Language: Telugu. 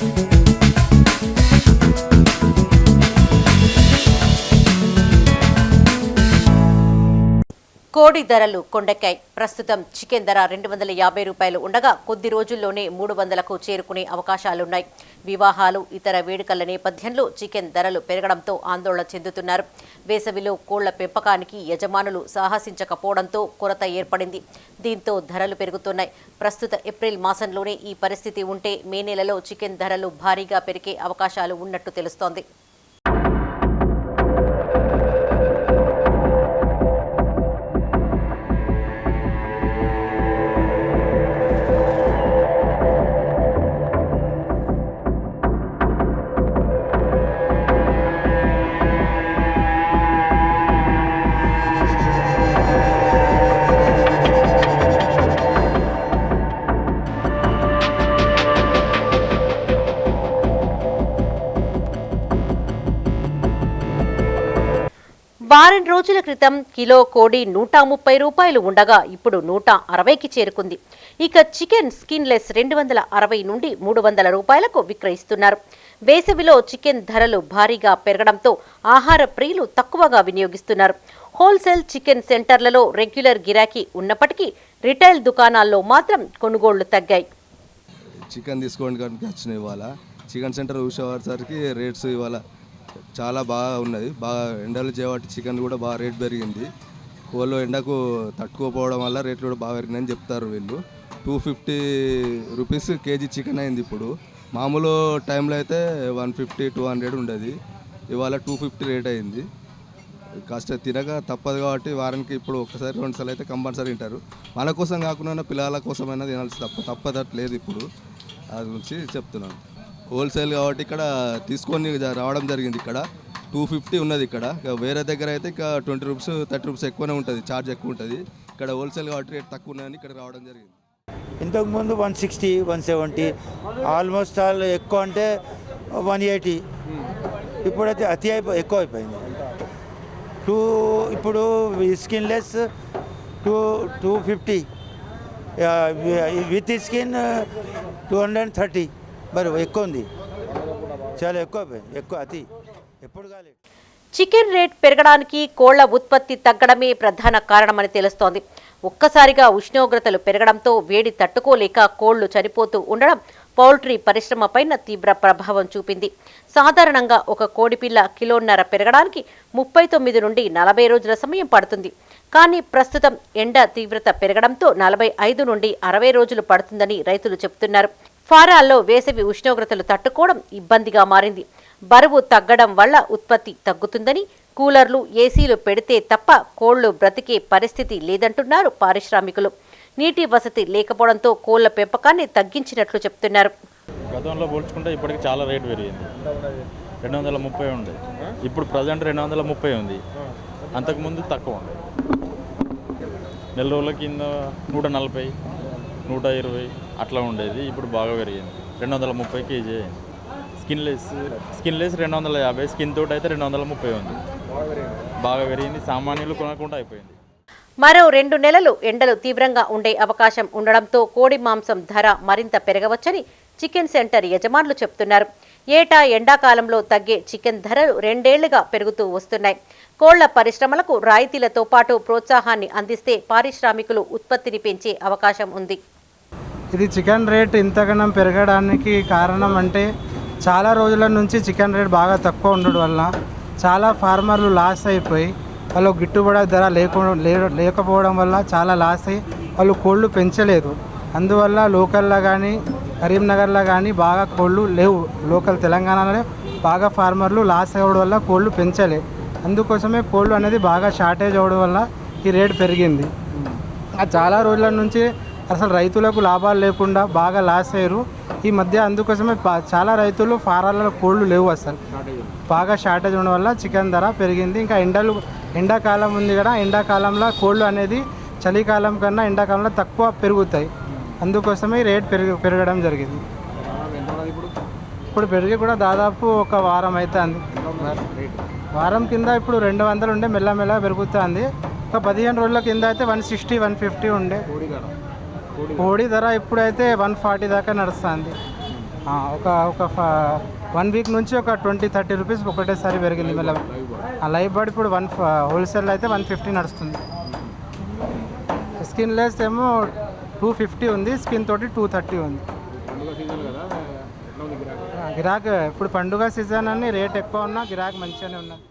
Thank you. కోడి ధరలు కొండెక్కాయి. ప్రస్తుతం చికెన్ ధర రెండు వందల యాభై రూపాయలు ఉండగా కొద్ది రోజుల్లోనే మూడు వందలకు చేరుకునే అవకాశాలున్నాయి. వివాహాలు ఇతర వేడుకల నేపథ్యంలో చికెన్ ధరలు పెరగడంతో ఆందోళన చెందుతున్నారు. వేసవిలో కోళ్ళ పెంపకానికి యజమానులు సాహసించకపోవడంతో కొరత ఏర్పడింది. దీంతో ధరలు పెరుగుతున్నాయి. ప్రస్తుత ఏప్రిల్ మాసంలోనే ఈ పరిస్థితి ఉంటే మే నెలలో చికెన్ ధరలు భారీగా పెరిగే అవకాశాలు ఉన్నట్టు తెలుస్తోంది. వారం రోజుల క్రితం కిలో కోడి నూట ముప్పై రూపాయలు ఉండగా ఇప్పుడు నూట అరవైకి చేరుకుంది. ఇక చికెన్ స్కిన్లెస్ రెండు వందల అరవై నుండి మూడు వందల రూపాయలకు విక్రయిస్తున్నారు. వేసవిలో చికెన్ ధరలు భారీగా పెరగడంతో ఆహార ప్రియులు తక్కువగా వినియోగిస్తున్నారు. హోల్సేల్ చికెన్ సెంటర్లలో రెగ్యులర్ గిరాకీ ఉన్నప్పటికీ రిటైల్ దుకాణాల్లో మాత్రం కొనుగోళ్ళు తగ్గాయి. చికెన్ తీసుకోవడానికి వచ్చిన ఇవాళ. చికెన్ సెంటర్ చూసేసరికి రేట్స్ ఇవాళ చాలా బాగా ఉన్నది. బాగా ఎండలు చేయబట్టి చికెన్ కూడా బాగా రేట్ పెరిగింది. వాళ్ళు ఎండకు తట్టుకోపోవడం వల్ల రేట్లు కూడా బాగా పెరిగినాయని చెప్తారు వీళ్ళు. Two fifty rupees KG chicken అయింది ఇప్పుడు. మామూలు టైంలో అయితే వన్ ఫిఫ్టీ టూ హండ్రెడ్ ఉండేది. ఇవాళ టూ ఫిఫ్టీ రేట్ అయింది. కాస్త తినక తప్పదు కాబట్టి వారానికి ఇప్పుడు ఒకసారి రెండుసార్లు అయితే కంపల్సరీ తింటారు. మన కోసం కాకుండా పిల్లల కోసమైనా తినాల్సి తప్ప తప్పదట్లేదు ఇప్పుడు. అది గురించి చెప్తున్నాను. హోల్సేల్ కాబట్టి ఇక్కడ తీసుకొని రావడం జరిగింది ఇక్కడ. టూ ఫిఫ్టీ ఉన్నది ఇక్కడ. వేరే దగ్గర అయితే ఇక ట్వంటీ రూపీస్ థర్టీ రూపీస్ ఎక్కువనే ఉంటుంది ఛార్జ్ ఎక్కువ ఉంటుంది. ఇక్కడ హోల్సేల్ కాబట్టి రేట్ తక్కువ ఉన్నదని ఇక్కడ రావడం జరిగింది. ఇంతకుముందు one sixty one seventy almost all ఎక్కువ అంటే వన్ ఎయిటీ. ఇప్పుడైతే అతి అయిపో ఎక్కువ అయిపోయింది. టూ ఇప్పుడు skinless two two fifty. With skin two hundred thirty. మరి ఎక్కువ ఉంది. చాలా ఎక్కువ ఎక్కువ అతి. ఎప్పుడు కాలేదు చికెన్ రేట్ పెరగడానికి కోళ్ళ ఉత్పత్తి తగ్గడమే ప్రధాన కారణమని తెలుస్తోంది. ఒక్కసారిగా ఉష్ణోగ్రతలు పెరగడంతో వేడి తట్టుకోలేక కోళ్ళు చనిపోతూ ఉండడం పౌల్ట్రీ పరిశ్రమపైన తీవ్ర ప్రభావం చూపింది. సాధారణంగా ఒక కోడిపిల్ల కిలోన్నర పెరగడానికి ముప్పై తొమ్మిది నుండి నలభై రోజుల సమయం పడుతుంది. కానీ ప్రస్తుతం ఎండ తీవ్రత పెరగడంతో నలభై ఐదు నుండి అరవై రోజులు పడుతుందని రైతులు చెబుతున్నారు ఫారాల్లో వేసవి ఉష్ణోగ్రతలు తట్టుకోవడం ఇబ్బందిగా మారింది. బరువు తగ్గడం వల్ల ఉత్పత్తి తగ్గుతుందని కూలర్లు ఏసీలు పెడితే తప్ప కోళ్ళు బ్రతికే పరిస్థితి లేదంటున్నారు పారిశ్రామికులు. నీటి వసతి లేకపోవడంతో కోళ్ళ పెంపకాన్ని తగ్గించినట్లు చెప్తున్నారు. గతంలో పోల్చుకుంటే ఇప్పటికి చాలా రేటు పెరిగింది. రెండు వందల ముప్పై ఉంది ఇప్పుడు ప్రజెంట్ రెండు వందల ముప్పై ఉంది. అంతకుముందు తక్కువ ఉంది నెల రోజుల కింద నూట నలభై. నూట ఇరవై అట్లా ఉండేది ఇప్పుడు బాగా పెరిగింది. రెండు వందల ముప్పై కేజీ స్కిన్లెస్ స్కిన్లెస్ రెండు వందల యాభై స్కిన్ తోటి అయితే రెండు వందల ముప్పై ఉంది. బాగా పెరిగింది సామాన్యులు కొనకుండా అయిపోయింది. మరో రెండు నెలలు ఎండలు తీవ్రంగా ఉండే అవకాశం ఉండడంతో కోడి మాంసం ధర మరింత పెరగవచ్చని చికెన్ సెంటర్ యజమానులు చెప్తున్నారు. ఏటా ఎండాకాలంలో తగ్గే చికెన్ ధరలు రెండేళ్ళుగా పెరుగుతూ వస్తున్నాయి. కోళ్ళ పరిశ్రమలకు రాయితీలతో పాటు ప్రోత్సాహాన్ని అందిస్తే పారిశ్రామికులు ఉత్పత్తిని పెంచే అవకాశం ఉంది. ఇది చికెన్ రేట్ ఇంతగానం పెరగడానికి కారణం అంటే చాలా రోజుల నుంచి చికెన్ రేట్ బాగా తక్కువ ఉండడం వల్ల చాలా ఫార్మర్లు లాస్ అయిపోయి వాళ్ళు గిట్టుబడి ధర లేకుండా లేకపోవడం వల్ల చాలా లాస్ అయ్యి వాళ్ళు కోళ్ళు పెంచలేదు. అందువల్ల లోకల్లో కానీ కరీంనగర్లో కానీ బాగా కోళ్ళు లేవు. లోకల్ తెలంగాణలో బాగా ఫార్మర్లు లాస్ అవ్వడం వల్ల కోళ్ళు పెంచలే. అందుకోసమే కోళ్ళు అనేది బాగా షార్టేజ్ అవ్వడం వల్ల ఈ రేట్ పెరిగింది. ఆ చాలా రోజుల నుంచి అసలు రైతులకు లాభాలు లేకుండా బాగా లాస్ అయ్యారు. ఈ మధ్య అందుకోసమే పా- చాలా రైతులు ఫారాలలో కోళ్ళు లేవు అసలు. బాగా షార్టేజ్ ఉండడం వల్ల చికెన్ ధర పెరిగింది. ఇంకా ఎండలు ఎండాకాలం ఉంది కదా ఎండాకాలంలో కోళ్ళు అనేది చలికాలం కన్నా ఎండాకాలంలో తక్కువ పెరుగుతాయి. అందుకోసమే రేట్ పెరుగు పెరగడం జరిగింది. ఇప్పుడు పెరిగి కూడా దాదాపు ఒక వారం అవుతుంది వారం కింద ఇప్పుడు రెండు వందలు ఉండే మెల్లమెల్ల పెరుగుతుంది. ఒక పదిహేను రోజుల కింద అయితే వన్ సిక్స్టీ వన్ ఫిఫ్టీ ఉండే. కోడి ధర. ఇప్పుడైతే వన్ ఫార్టీ దాకా నడుస్తుంది. ఒక ఒక వన్ వీక్ నుంచి ఒక ట్వంటీ థర్టీ రూపీస్ ఒకటేసారి పెరిగింది. మళ్ళీ ఆ లైవ్ బర్డ్ ఇప్పుడు వన్ హోల్సేల్ అయితే వన్ ఫిఫ్టీ నడుస్తుంది. స్కిన్ లెస్ ఏమో టూ ఫిఫ్టీ ఉంది స్కిన్ తోటి టూ థర్టీ ఉంది. గిరాక్? ఇప్పుడు పండుగ సీజన్ అని రేట్ ఎక్కువ ఉన్నా గిరాక్ మంచిగానే ఉన్నది